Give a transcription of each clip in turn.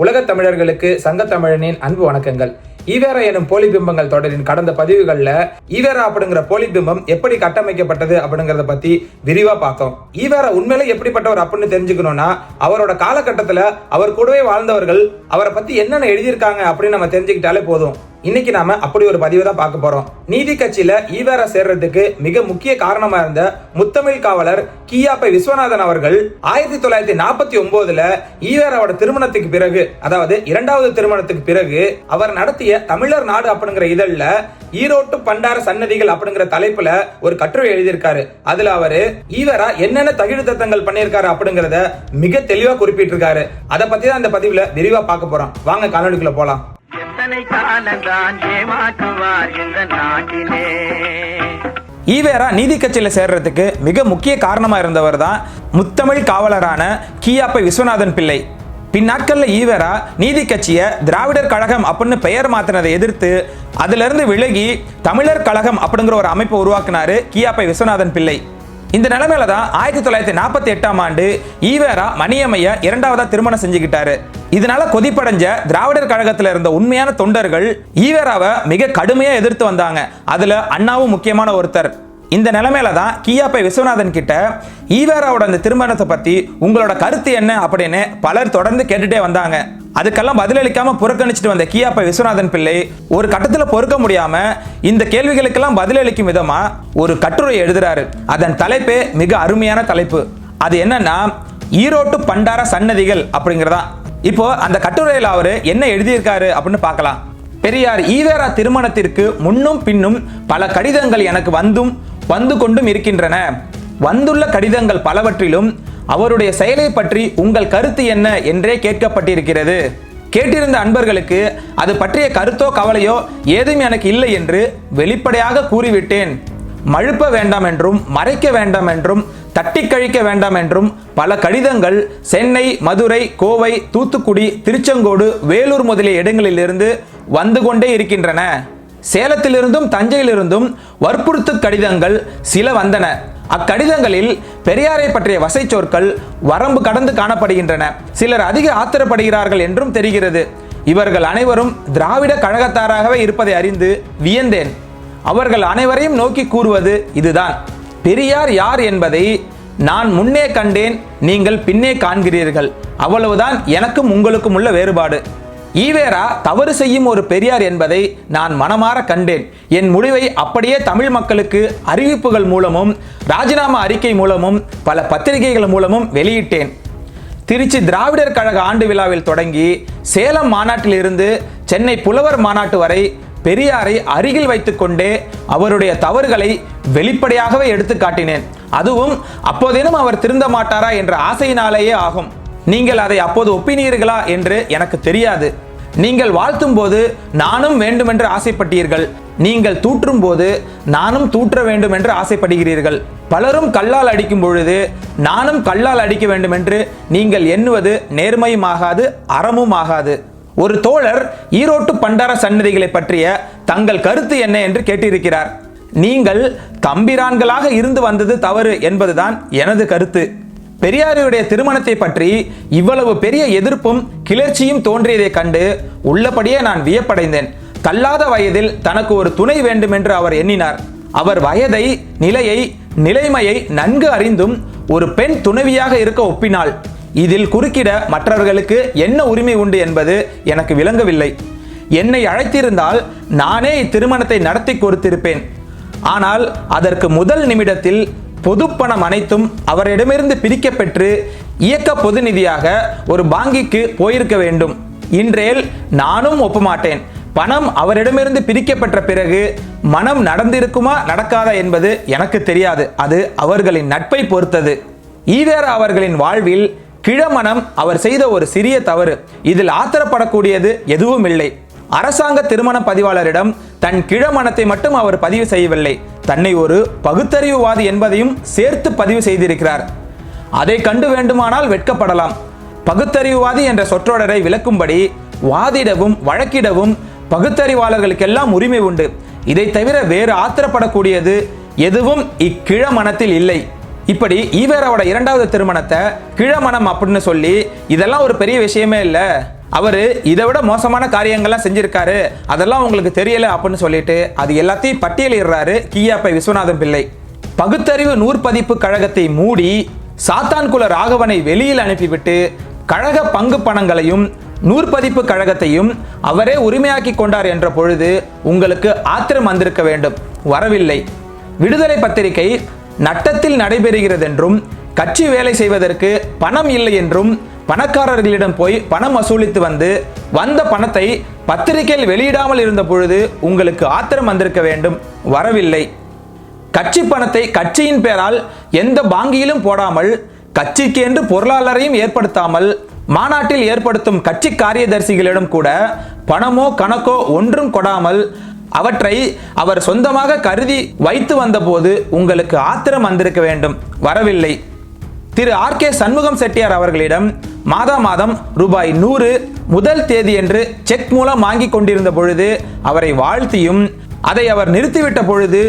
உலகத் தமிழர்களுக்கு சங்க தமிழனின் அன்பு வணக்கங்கள். ஈவேரா எனும் போலி பிம்பங்கள் தொடரின் கடந்த பதிவுகளில் ஈவேரா அப்படிங்கிற போலி பிம்பம் எப்படி கட்டமைக்கப்பட்டது அப்படிங்கறத பத்தி விரிவா பார்த்தோம். ஈவேரா உண்மையிலே எப்படிப்பட்டவர் அப்படின்னு தெரிஞ்சுக்கணும்னா அவரோட காலகட்டத்துல அவர் கூடவே வாழ்ந்தவர்கள் அவரை பத்தி என்னென்ன எழுதியிருக்காங்க அப்படின்னு நம்ம தெரிஞ்சுக்கிட்டாலே போதும். இன்னைக்கு நாம அப்படி ஒரு பதிவு தான் பார்க்க போறோம். நீதி கட்சியில ஈவேரா சேர்றதுக்கு மிக முக்கிய காரணமா இருந்த முத்தமிழ் காவலர் கியாப்பை விஸ்வநாதன் அவர்கள் ஆயிரத்தி தொள்ளாயிரத்தி நாற்பத்தி ஒன்பதுல ஈவேராவோட திருமணத்துக்கு பிறகு அதாவது இரண்டாவது திருமணத்துக்கு பிறகு அவர் நடத்திய தமிழர் நாடு அப்படிங்கிற இதழ்ல ஈரோட்டு பண்டார சன்னதிகள் அப்படிங்கிற தலைப்புல ஒரு கட்டுரை எழுதியிருக்காரு. அதுல அவரு ஈவேரா என்னென்ன தகிழ் தத்தங்கள் பண்ணியிருக்காரு அப்படிங்கறத மிக தெளிவா குறிப்பிட்டிருக்காரு. அதை பத்தி தான் இந்த பதிவுல விரிவா பார்க்க போறோம். வாங்க காணொலிக்குள்ள போலாம். எத்தனை காலந்தான் ஏமாற்றுவார் இந்த நாட்டிலே. ஈவேரா நீதி கட்சியில் சேர்றதுக்கு மிக முக்கிய காரணமா இருந்தவர் தான் முத்தமிழ் காவலரான கியாப்பை விஸ்வநாதன் பிள்ளை. பின்னாட்கள்ல ஈவேரா நீதி கட்சியை திராவிடர் கழகம் அப்படின்னு பெயர் மாத்தினதை எதிர்த்து அதுல இருந்து விலகி தமிழர் கழகம் அப்படிங்கிற ஒரு அமைப்பை உருவாக்குனாரு கியாப்பை விஸ்வநாதன் பிள்ளை. இந்த நிலைமையில தான் ஆயிரத்தி தொள்ளாயிரத்தி நாற்பத்தி எட்டாம் ஆண்டு ஈவேரா மணியம்மைய இரண்டாவதா திருமணம் செஞ்சுக்கிட்டாரு. இதனால கொதிப்படைஞ்ச திராவிடர் கழகத்துல இருந்த உண்மையான தொண்டர்கள் ஈவேராவை மிக கடுமையா எதிர்த்து வந்தாங்க. அதுல அண்ணாவும் முக்கியமான ஒருத்தர். இந்த நிலைமையில தான் கியாப்பை விஸ்வநாதன் கிட்ட ஈவேராவோட அந்த திருமணத்தை பத்தி உங்களோட கருத்து என்ன அப்படின்னு பலர் தொடர்ந்து கேட்டுட்டே வந்தாங்க. அதுக்கெல்லாம் பதிலளிக்காம புறக்கணிச்சிட்டு வந்த கியாப்பை விஸ்வநாதன் பிள்ளை ஒரு கட்டத்துல பொறுக்க முடியாம இந்த கேள்விகளுக்கெல்லாம் பதிலளிக்கும் விதமா ஒரு கட்டுரை எழுதுறாரு. அதன் தலைப்பே மிக அருமையான தலைப்பு. அது என்னன்னா ஈரோட்டு பண்டார சன்னதிகள் அப்படிங்கிறதா இப்போ அந்த கட்டுரையில் அவர் என்ன எழுதியிருக்காரு அப்படின்னு பார்க்கலாம். பெரியார் ஈவேரா திருமணத்திற்கு முன்னும் பின்னும் பல கடிதங்கள் எனக்கு வந்தும் வந்து கொண்டும் இருக்கின்றன. வந்துள்ள கடிதங்கள் பலவற்றிலும் அவருடைய செயலை பற்றி உங்கள் கருத்து என்ன என்றே கேட்கப்பட்டிருக்கிறது. கேட்டிருந்த அன்பர்களுக்கு அது பற்றிய கருத்தோ கவலையோ ஏதும் எனக்கு இல்லை என்று வெளிப்படையாக கூறிவிட்டேன். மழுப்ப வேண்டாம் என்றும் மறைக்க வேண்டாம் என்றும் தட்டி கழிக்க வேண்டாம் என்றும் பல கடிதங்கள் சென்னை மதுரை கோவை தூத்துக்குடி திருச்செங்கோடு வேலூர் முதலிய இடங்களிலிருந்து வந்து கொண்டே இருக்கின்றன. சேலத்திலிருந்தும் தஞ்சையிலிருந்தும் வற்புறுத்து கடிதங்கள் சில வந்தன. அக்கடிதங்களில் பெரியாரை பற்றிய வசை சொற்கள் வரம்பு கடந்து காணப்படுகின்றன. சிலர் அதிக ஆத்திரப்படுகிறார்கள் என்றும் தெரிகிறது. இவர்கள் அனைவரும் திராவிட கழகத்தாராகவே இருப்பதை அறிந்து வியந்தேன். அவர்கள் அனைவரையும் நோக்கி கூறுவது இதுதான். பெரியார் யார் என்பதை நான் முன்னே கண்டேன் நீங்கள் பின்னே காண்கிறீர்கள். அவ்வளவுதான் எனக்கும் உங்களுக்கும் உள்ள வேறுபாடு. ஈவேரா தவறு செய்யும் ஒரு பெரியார் என்பதை நான் மனமாற கண்டேன். என் முடிவை அப்படியே தமிழ் மக்களுக்கு அறிவிப்புகள் மூலமும் ராஜினாமா அறிக்கை மூலமும் பல பத்திரிகைகள் மூலமும் வெளியிட்டேன். திருச்சி திராவிடர் கழக ஆண்டு விழாவில் தொடங்கி சேலம் மாநாட்டிலிருந்து சென்னை புலவர் மாநாட்டு வரை பெரியாரை அருகில் வைத்துக்கொண்டே அவருடைய தவறுகளை வெளிப்படையாகவே எடுத்து காட்டினேன் அதுவும் அப்போதேனும் அவர் திருந்த மாட்டாரா என்ற ஆசையினாலேயே ஆகும். நீங்கள் அதை அப்போது ஒப்பினீர்களா என்று எனக்கு தெரியாது. நீங்கள் வாழ்த்தும் போது நானும் வேண்டுமென்று ஆசைப்பட்டீர்கள். நீங்கள் தூற்றும் போது நானும் தூற்ற வேண்டும் என்று ஆசைப்படுகிறீர்கள். பலரும் கல்லால் அடிக்கும் பொழுது நானும் கல்லால் அடிக்க வேண்டும் என்று நீங்கள் எண்ணுவது நேர்மையும் ஆகாது அறமும் ஆகாது ஒரு தோழர் ஈரோட்டு பண்டார சன்னதிகளை பற்றிய தங்கள் கருத்து என்ன என்று கேட்டிருக்கிறார். நீங்கள் தம்பிரான்களாக இருந்து வந்தது தவறு என்பதுதான் எனது கருத்து. பெரியாருடைய திருமணத்தை பற்றி இவ்வளவு பெரிய எதிர்ப்பும் கிளர்ச்சியும் தோன்றியதைக் கண்டு உள்ளபடியே நான் வியப்படைந்தேன். தள்ளாத வயதில் தனக்கு ஒரு துணை வேண்டும் என்று அவர் எண்ணினார். அவர் வயதை நிலையை நிலைமையை நன்கு அறிந்தும் ஒரு பெண் துணைவியாக இருக்க ஒப்பினாள். இதில் குறுக்கிட மற்றவர்களுக்கு என்ன உரிமை உண்டு என்பது எனக்கு விளங்கவில்லை. என்னை அழைத்திருந்தால் நானே இத்திருமணத்தை நடத்தி கொடுத்திருப்பேன். ஆனால் அதற்கு முதல் நிமிடத்தில் பொதுப்பணம் அனைத்தும் அவரிடமிருந்து பிரிக்கப்பெற்று இயக்க பொது நிதியாக ஒரு பாங்கிக்கு போயிருக்க வேண்டும். இன்றேல் நானும் ஒப்பமாட்டேன். பணம் அவரிடமிருந்து பிரிக்கப்பெற்ற பிறகு மனம் நடந்திருக்குமா நடக்காதா என்பது எனக்கு தெரியாது. அது அவர்களின் நட்பை பொறுத்தது. ஈவேரா அவர்களின் வாழ்வில் கிழமனம் அவர் செய்த ஒரு சிறிய தவறு. இதில் ஆத்திரப்படக்கூடியது எதுவும் இல்லை அரசாங்க திருமண பதிவாளரிடம் தன் கிழமனத்தை மட்டும் அவர் பதிவு செய்யவில்லை. தன்னை ஒரு பகுத்தறிவுவாதி என்பதையும் சேர்த்து பதிவு செய்திருக்கிறார். அதை கண்டு வேண்டுமானால் வெட்கப்படலாம். பகுத்தறிவுவாதி என்ற சொற்றொடரை விளக்கும்படி வாதிடவும் வழக்கிடவும் பகுத்தறிவாளர்களுக்கெல்லாம் உரிமை உண்டு. இதை தவிர வேறு ஆத்திரப்படக்கூடியது எதுவும் இக்கிழமனத்தில் இல்லை. இப்படி ஈவேராவோட இரண்டாவது திருமணத்தை கிழமணம் அப்படின்னு சொல்லி இதெல்லாம் ஒரு பெரிய விஷயமே இல்லை. அவர் இதை விட மோசமான காரியங்கள்லாம் செஞ்சிருக்காரு. அதெல்லாம் உங்களுக்கு தெரியலை அப்படின்னு சொல்லிட்டு அது எல்லாத்தையும் பட்டியலிடுறாரு கியாப்பை விஸ்வநாதன் பிள்ளை. பகுத்தறிவு நூற்பதிப்பு கழகத்தை மூடி சாத்தான்குல ராகவனை வெளியில் அனுப்பிவிட்டு கழக பங்கு பணங்களையும் நூற்பதிப்பு கழகத்தையும் அவரே உரிமையாக்கி கொண்டார் என்ற பொழுது உங்களுக்கு ஆத்திரம் வந்திருக்க வேண்டும். வரவில்லை. விடுதலை பத்திரிகை நட்டத்தில் நடைபெறுகிறது என்றும் கட்சி வேலை செய்வதற்கு பணம் இல்லை என்றும் பணக்காரர்களிடம் போய் பணம் வசூலித்து வந்து வந்த பணத்தை பத்திரிகையில் வெளியிடாமல் இருந்த பொழுது உங்களுக்கு ஆத்திரம் வந்திருக்க வேண்டும். வரவில்லை. கட்சி பணத்தை கட்சியின் பெயரால் எந்த பாங்கியிலும் போடாமல் கட்சிக்கு என்று பொருளாளரையும் ஏற்படுத்தாமல் மாநாட்டில் ஏற்படுத்தும் கட்சி காரியதர்சிகளிடம் கூட பணமோ கணக்கோ ஒன்றும் கொடாமல் அவற்றை அவர் சொந்தமாக கருதி வைத்து வந்தபோது உங்களுக்கு ஆத்திரம் வந்திருக்க வேண்டும். வரவில்லை. திரு ஆர் கே சண்முகம் செட்டியார் அவர்களிடம் மாதா மாதம் ரூபாய் நூறு முதல் தேதியன்று செக் மூலம் வாங்கி கொண்டிருந்த பொழுது அவரை வாழ்த்தியும் அதை அவர் நிறுத்திவிட்ட பொழுது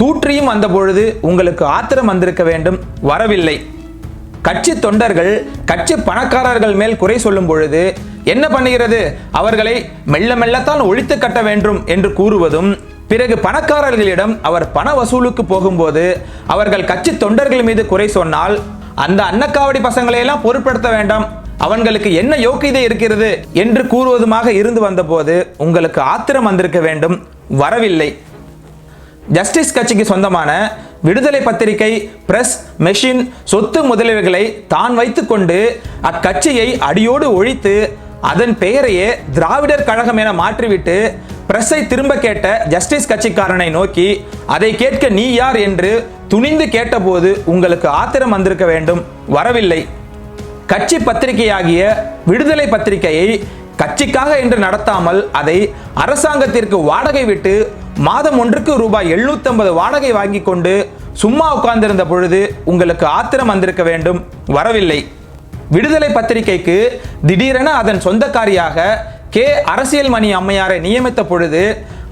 தூற்றியும் வந்த பொழுது உங்களுக்கு ஆத்திரம் வந்திருக்க வேண்டும் வரவில்லை. கட்சி தொண்டர்கள் கட்சி பணக்காரர்கள் மேல் குறை சொல்லும் பொழுது என்ன பண்ணுகிறது? அவர்களை மெல்ல மெல்லத்தான் ஒழித்து கட்ட வேண்டும் என்று கூறுவதும் பிறகு பணக்காரர்களிடம் அவர் பண வசூலுக்கு போகும்போது அவர்கள் கட்சி தொண்டர்கள் மீது குறை சொன்னால் அந்த அன்னக்காவடி பசங்களையெல்லாம் பொருட்படுத்த வேண்டாம். அவன்களுக்கு என்ன யோக்கியதை இருக்கிறது என்று கூறுவதுமாக இருந்து வந்தபோது உங்களுக்கு ஆத்திரம் வந்திருக்க வேண்டும். வரவில்லை. ஜஸ்டிஸ் கட்சிக்கு சொந்தமான விடுதலை பத்திரிகை பிரஸ் மெஷின் சொத்து முதலீடுகளை தான் வைத்துக்கொண்டு அக்கட்சியை அடியோடு ஒழித்து அதன் பெயரையே திராவிடர் கழகம் என மாற்றிவிட்டு பிரஸ்ஸை திரும்ப கேட்ட ஜஸ்டிஸ் கட்சிக்காரனை நோக்கி அதை கேட்க நீ யார்? என்று துணிந்து கேட்டபோது உங்களுக்கு ஆத்திரம் வந்திருக்க வேண்டும். வரவில்லை. கட்சி பத்திரிகையாகிய விடுதலை பத்திரிகையை கட்சிக்காக என்று நடத்தாமல் அதை அரசாங்கத்திற்கு வாடகை விட்டு மாதம் ஒன்றுக்கு ரூபாய் 750 வாடகை வாங்கி கொண்டு சும்மா உட்கார்ந்திருந்த பொழுது உங்களுக்கு ஆத்திரம் வந்திருக்க வேண்டும். வரவில்லை. விடுதலை பத்திரிகைக்கு திடீரென அதன் சொந்தக்காரியாக கே. அரசியல் மணி அம்மையாரை நியமித்த பொழுது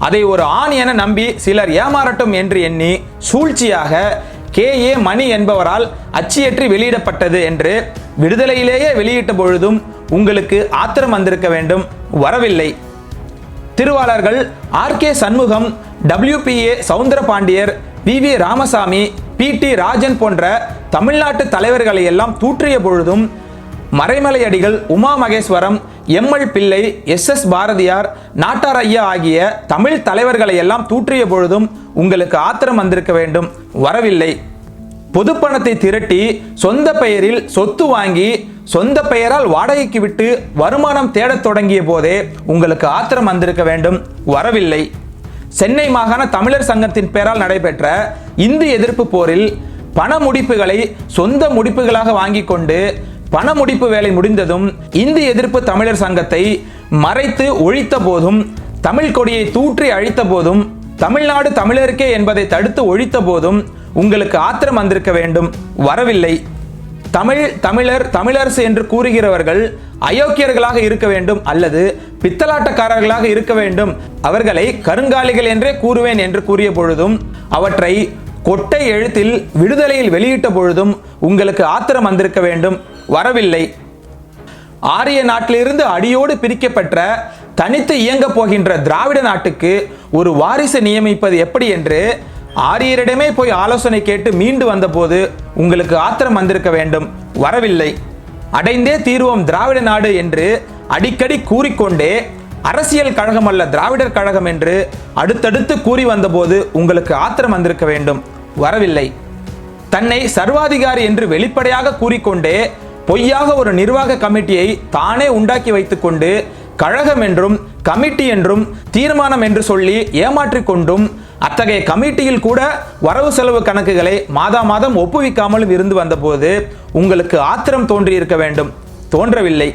அதை ஒரு ஆண் என நம்பி சிலர் ஏமாறட்டும் என்று எண்ணி சூழ்ச்சியாக கே ஏ மணி என்பவரால் அச்சியற்றி வெளியிடப்பட்டது என்று விடுதலையிலேயே வெளியிட்ட பொழுதும் உங்களுக்கு ஆத்திரம் வந்திருக்க வேண்டும். வரவில்லை. திருவாளர்கள் R K Shanmugam W P A Soundarapandian V V Ramasamy P T Rajan போன்ற தமிழ்நாட்டு தலைவர்களை எல்லாம் தூற்றிய பொழுதும் Maraimalai Adigal Uma Maheswaram M L Pillai S S Bharathiyar Nattar ஐயா ஆகிய தமிழ் தலைவர்களை எல்லாம் தூற்றிய பொழுதும் உங்களுக்கு ஆத்திரம் வந்திருக்க வேண்டும். வரவில்லை. பொதுப்பணத்தை திரட்டி சொந்த பெயரில் சொத்து வாங்கி சொந்த பெயரால் வாடகைக்கு விட்டு வருமானம் தேடத் தொடங்கிய போதே உங்களுக்கு ஆத்திரம் வந்திருக்க வேண்டும். வரவில்லை. சென்னை மாகாண தமிழர் சங்கத்தின் பெயரால் நடைபெற்ற இந்து எதிர்ப்பு போரில் பண முடிப்புகளை சொந்த முடிப்புகளாக வாங்கி கொண்டு பண முடிப்பு வேலை முடிந்ததும் இந்தி எதிர்ப்பு தமிழர் சங்கத்தை மறைத்து ஒழித்த போதும் தமிழ் கொடியை தூற்றி அழித்த போதும் தமிழ்நாடு தமிழருக்கே என்பதை தடுத்து ஒழித்த போதும் உங்களுக்கு ஆத்திரம் வந்திருக்க வேண்டும். வரவில்லை. தமிழ் தமிழர் தமிழரசு என்று கூறுகிறவர்கள் அயோக்கியர்களாக இருக்க வேண்டும் அல்லது பித்தலாட்டக்காரர்களாக இருக்க வேண்டும். அவர்களை கருங்காலிகள் என்றே கூறுவேன் என்று கூறிய பொழுதும் அவற்றை கொட்டை எழுத்தில் விடுதலையில் வெளியிட்ட பொழுதும் உங்களுக்கு ஆத்திரம் வந்திருக்க வேண்டும். வரவில்லை. ஆரிய நாட்டிலிருந்து அடியோடு பிரிக்கப்பட்ட தனித்து இயங்கப் போகின்ற திராவிட நாட்டுக்கு ஒரு வாரிசு நியமிப்பது எப்படி என்று ஆரியரிடமே போய் ஆலோசனை கேட்டு மீண்டு வந்தபோது உங்களுக்கு ஆத்திரம் வந்திருக்க வேண்டும். வரவில்லை. அடைந்தே தீர்வோம் திராவிட நாடு என்று அடிக்கடி கூறிக்கொண்டே அரசியல் கழகம் அல்ல திராவிடர் கழகம் என்று அடுத்தடுத்து கூறி வந்தபோது உங்களுக்கு ஆத்திரம் வந்திருக்க வேண்டும். வரவில்லை. தன்னை சர்வாதிகாரி என்று வெளிப்படையாக கூறிக்கொண்டே பொய்யாக ஒரு நிர்வாக கமிட்டியை தானே உண்டாக்கி வைத்துக்கொண்டு கழகம் என்றும் கமிட்டி என்றும் தீர்மானம் என்று சொல்லி ஏமாற்றிக் கொண்டும் அத்தகைய கமிட்டியில் கூட வரவு செலவு கணக்குகளை மாதா மாதம் ஒப்புவிக்காமலும் இருந்து வந்தபோது உங்களுக்கு ஆத்திரம் தோன்றியிருக்க வேண்டும். தோன்றவில்லை.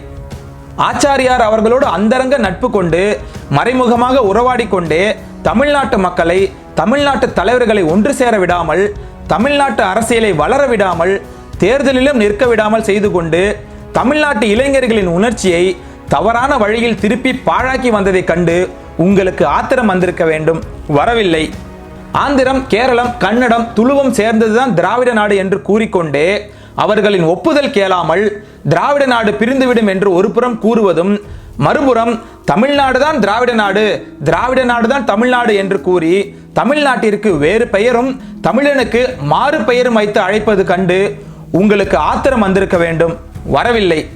ஆச்சாரியார் அவர்களோடு அந்தரங்க நட்பு கொண்டு மறைமுகமாக உறவாடி கொண்டே தமிழ்நாட்டு மக்களை தமிழ்நாட்டு தலைவர்களை ஒன்று சேர விடாமல் தமிழ்நாட்டு அரசியலை வளர விடாமல் தேர்தலிலும் நிற்க விடாமல் செய்து கொண்டு தமிழ்நாட்டு இளைஞர்களின் உணர்ச்சியை தவறான வழியில் திருப்பி பாழாக்கி வந்ததைக் கண்டு உங்களுக்கு ஆத்திரம் வந்திருக்க வேண்டும். வரவில்லை. ஆந்திரம் கேரளம் கன்னடம் துளுவம் சேர்ந்ததுதான் திராவிட நாடு என்று கூறிக்கொண்டே அவர்களின் ஒப்புதல் கேளாமல் திராவிட நாடு பிரிந்துவிடும் என்று ஒருபுறம் கூறுவதும் மறுபுறம் தமிழ்நாடு தான் திராவிட நாடு திராவிட நாடு தான் தமிழ்நாடு என்று கூறி தமிழ்நாட்டிற்கு வேறு பெயரும் தமிழனுக்கு மாறு பெயரும் வைத்து அழைப்பது கண்டு உங்களுக்கு ஆத்திரம் வந்திருக்க வேண்டும். வரவில்லை.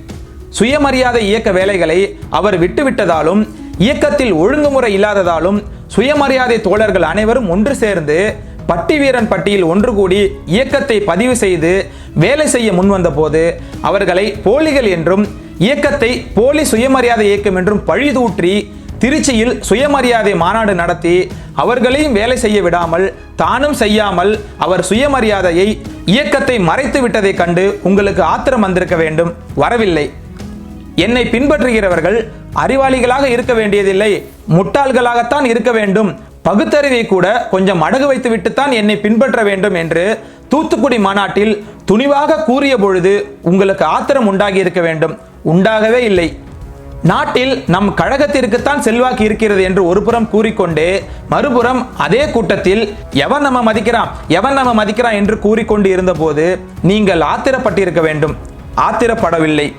சுயமரியாதை இயக்க வேலைகளை அவர் விட்டுவிட்டதாலும் இயக்கத்தில் ஒழுங்குமுறை இல்லாததாலும் சுயமரியாதை தோழர்கள் அனைவரும் ஒன்று சேர்ந்து பட்டி வீரன் பட்டியில் ஒன்று கூடி இயக்கத்தை பதிவு செய்து வேலை செய்ய முன்வந்த போது அவர்களை போலிகள் என்றும் இயக்கத்தை போலி சுயமரியாதை இயக்கம் என்றும் பழிதூற்றி திருச்சியில் சுயமரியாதை மாநாடு நடத்தி அவர்களையும் வேலை செய்ய விடாமல் தானும் செய்யாமல் அவர் சுயமரியாதையை இயக்கத்தை மறைத்து விட்டதைக் கண்டு உங்களுக்கு ஆத்திரம் வந்திருக்க வேண்டும். வரவில்லை. என்னை பின்பற்றுகிறவர்கள் அறிவாளிகளாக இருக்க வேண்டியதில்லை. முட்டாள்களாகத்தான் இருக்க வேண்டும். பகுத்தறிவை கூட கொஞ்சம் அடகு வைத்து விட்டுத்தான் என்னை பின்பற்ற வேண்டும் என்று தூத்துக்குடி மாநாட்டில் துணிவாக கூறிய பொழுது உங்களுக்கு ஆத்திரம் உண்டாகி இருக்க வேண்டும். உண்டாகவே இல்லை. நாட்டில் நம் கழகத்திற்குத்தான் செல்வாக்கு இருக்கிறது என்று ஒருபுறம் கூறிக்கொண்டே மறுபுறம் அதே கூட்டத்தில் எவன் நம்ம மதிக்கிறான்? எவன் நம்ம மதிக்கிறான்? என்று கூறிக்கொண்டு இருந்தபோது நீங்கள் ஆத்திரப்பட்டிருக்க வேண்டும். ஆத்திரப்படவில்லை.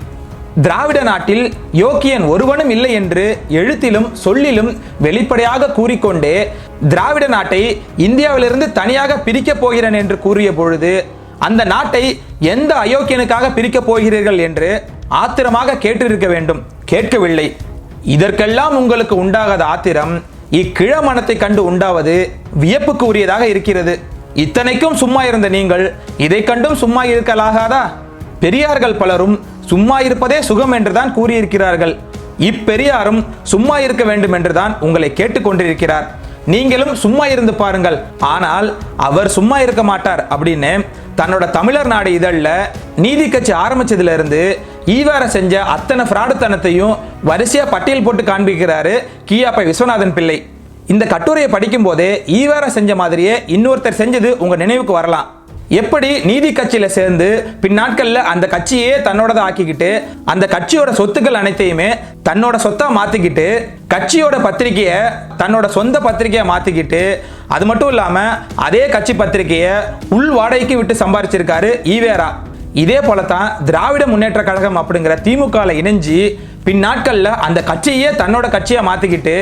திராவிட நாட்டில் யோக்கியன் ஒருவனும் இல்லை என்று எழுத்திலும் சொல்லிலும் வெளிப்படையாக கூறிக்கொண்டே திராவிட நாட்டை இந்தியாவிலிருந்து தனியாக பிரிக்கப் போகிறேன் என்று கூறிய பொழுது அந்த நாட்டை எந்த அயோக்கியனுக்காக பிரிக்கப் போகிறீர்கள்? என்று ஆத்திரமாக கேட்டிருக்க வேண்டும். கேட்கவில்லை. இதற்கெல்லாம் உங்களுக்கு உண்டாகாத ஆத்திரம் இக்கிழமனத்தை கண்டு உண்டாவது வியப்புக்கு உரியதாக இருக்கிறது. இத்தனைக்கும் சும்மா இருந்த நீங்கள் இதை கண்டும் சும்மா இருக்கலாகாதா? பெரியார்கள் பலரும் சும்மா இருப்பதே சுகம் என்றுதான் கூறியிருக்கிறார்கள். இப்பெரியாரும் சும்மா இருக்க வேண்டும் என்றுதான் உங்களை கேட்டுக்கொண்டிருக்கிறார் நீங்களும் சும்மா இருந்து பாருங்கள். ஆனால் அவர் சும்மா இருக்க மாட்டார் அப்படின்னு தன்னோட தமிழர் நாடு இதழில் நீதி கட்சி ஆரம்பிச்சதுல இருந்து ஈவேர செஞ்ச அத்தனை ஃப்ராடுத்தனத்தையும் வரிசையாக பட்டியல் போட்டு காண்பிக்கிறாரு கியாப்பை விஸ்வநாதன் பிள்ளை. இந்த கட்டுரையை படிக்கும் போதே ஈவேர செஞ்ச மாதிரியே இன்னொருத்தர் செஞ்சது உங்க நினைவுக்கு வரலாம். எப்படி நீதி கட்சியில சேர்ந்து பின்னாட்கள்ல அந்த கட்சியே தன்னோடத ஆக்கிக்கிட்டு அந்த கட்சியோட சொத்துக்கள் அனைத்தையுமே தன்னோட சொத்தா மாத்திக்கிட்டு கட்சியோட பத்திரிகையை தன்னோட சொந்த பத்திரிகையை மாத்திக்கிட்டு அது மட்டும் இல்லாம அதே கட்சி பத்திரிகையை உள் வாடகைக்கு விட்டு சம்பாரிச்சிருக்காரு ஈவேரா. இதே போல தான் திராவிட முன்னேற்ற கழகம் அப்படிங்கிற திமுகவில் இணைஞ்சு நாட்களில் அந்த கட்சியே தன்னோட கட்சியை மாற்றிக்கிட்டு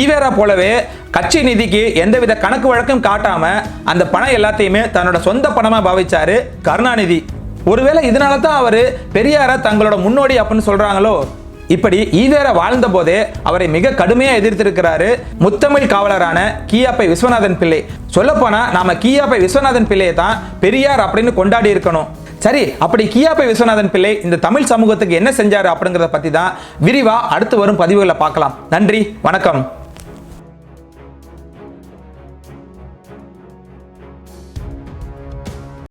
ஈவேரா போலவே கட்சி நிதிக்கு எந்தவித கணக்கு வழக்கம் காட்டாம அந்த பணம் எல்லாத்தையுமே தன்னோட சொந்த பணமா பாவிச்சாரு கருணாநிதி. ஒருவேளை இதனால தான் அவர் பெரியார தங்களோட முன்னோடி அப்படின்னு சொல்றாங்களோ? இப்படி ஈவேரா வாழ்ந்த போதே அவரை மிக கடுமையாக எதிர்த்திருக்கிறாரு முத்தமிழ் காவலரான கியாப்பை விஸ்வநாதன் பிள்ளை. சொல்லப்போனா நாம கியாப்பை விஸ்வநாதன் பிள்ளையை தான் பெரியார் அப்படின்னு கொண்டாடி இருக்கணும். சரி அப்படி கியாப்பை விஸ்வநாதன் பிள்ளை இந்த தமிழ் சமூகத்துக்கு என்ன செஞ்சாரு அப்படிங்கறத பத்தி தான் விரிவா அடுத்து வரும் பதிவுகளை பார்க்கலாம். நன்றி வணக்கம்.